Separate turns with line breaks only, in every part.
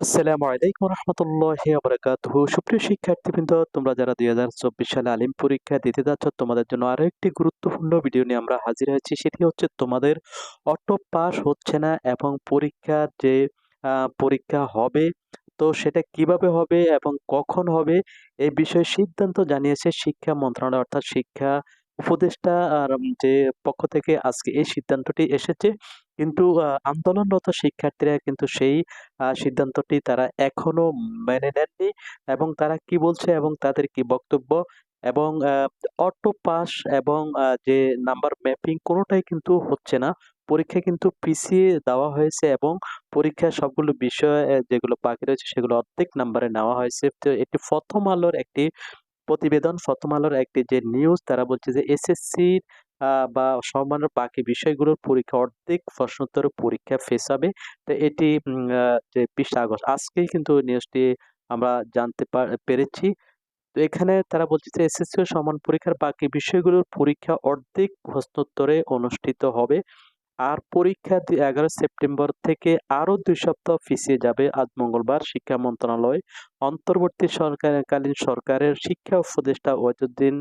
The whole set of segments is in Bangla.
আসসালামু আলাইকুম রহমতুল্লাহি বারাকাতুহু। সুপ্রিয় শিক্ষার্থীবৃন্দ, তোমরা যারা দুই হাজার চব্বিশ সালে আলিম পরীক্ষা দিতে যাচ্ছ, তোমাদের জন্য আরও একটি গুরুত্বপূর্ণ ভিডিও নিয়ে আমরা হাজির হয়েছি। সেটি হচ্ছে তোমাদের অটো পাস হচ্ছে না এবং পরীক্ষার যে পরীক্ষা হবে, তো সেটা কীভাবে হবে এবং কখন হবে, এই বিষয়ে সিদ্ধান্ত জানিয়েছে শিক্ষা মন্ত্রণালয়, অর্থাৎ শিক্ষা উপদেষ্টা, আর যে পক্ষ থেকে আজকে এই সিদ্ধান্তটি এসেছে। কিন্তু আন্দোলনরত শিক্ষার্থীরা কিন্তু সেই সিদ্ধান্তটি তারা এখনও মেনে নেননি এবং তারা কি বলছে এবং তাদের কি বক্তব্য এবং অটো পাস এবং যে নাম্বার ম্যাপিং কোনোটাই কিন্তু হচ্ছে না। পরীক্ষা কিন্তু পিছিয়ে দেওয়া হয়েছে এবং পরীক্ষার সবগুলো বিষয় যেগুলো বাকি রয়েছে সেগুলো অর্ধেক নাম্বারে নেওয়া হয়েছে। তো এটি প্রথম আলোর একটি প্রতিবেদন, প্রথম আলোর একটি যে নিউজ, তারা বলছে যে এসএসসি বা সম্মানের বাকি বিষয়গুলোর পরীক্ষা, অর্ধেক প্রশ্নোত্তর পরীক্ষা ফেস হবে। তো এটি যে বিশে আগস্ট, আজকেই কিন্তু নিউজটি আমরা জানতে পার- পেরেছি। তো এখানে তারা বলছে যে এসএসসি সমান পরীক্ষার বাকি বিষয়গুলোর পরীক্ষা অর্ধেক প্রশ্নোত্তরে অনুষ্ঠিত হবে। আর পরীক্ষা এগারো সেপ্টেম্বর থেকে আরও দুই সপ্তাহ পিছিয়ে যাবে আজ মঙ্গলবার শিক্ষা মন্ত্রণালয়। অন্তর্বর্তী সরকারকালীন সরকারের শিক্ষা উপদেষ্টা ওয়াজুদ্দিন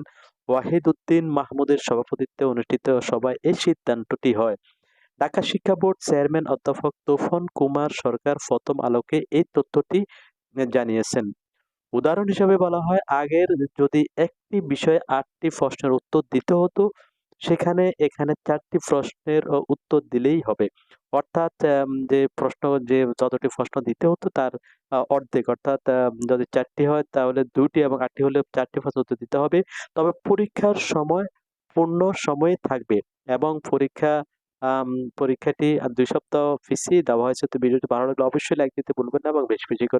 ওয়াহিদ উদ্দিন মাহমুদের সভাপতিত্বে অনুষ্ঠিত সভায় এই সিদ্ধান্তটি হয়। ঢাকা শিক্ষা বোর্ড চেয়ারম্যান অধ্যাপক তোফন কুমার সরকার প্রথম আলোকে এই তথ্যটি জানিয়েছেন। উদাহরণ হিসেবে বলা হয়, আগের যদি একটি বিষয়ে আটটি প্রশ্নের উত্তর দিতে হতো সেখানে এখানে চারটি প্রশ্নের উত্তর দিলেই হবে। অর্থাৎ যে প্রশ্ন, যে যতটি প্রশ্ন দিতে হতো তার অর্ধেক। অর্থাৎ যদি চারটি হয় তাহলে দুটি এবং আটটি হলে চারটি প্রশ্ন উত্তর দিতে হবে। তবে পরীক্ষার সময় পূর্ণ সময়ে থাকবে এবং পরীক্ষা পরীক্ষাটি দুই সপ্তাহ পিছিয়ে দেওয়া হয়েছে। তো ভিডিওটি ভালো লাগলে অবশ্যই লাইক দিতে ভুলবেন না এবং বেশি বেশি করে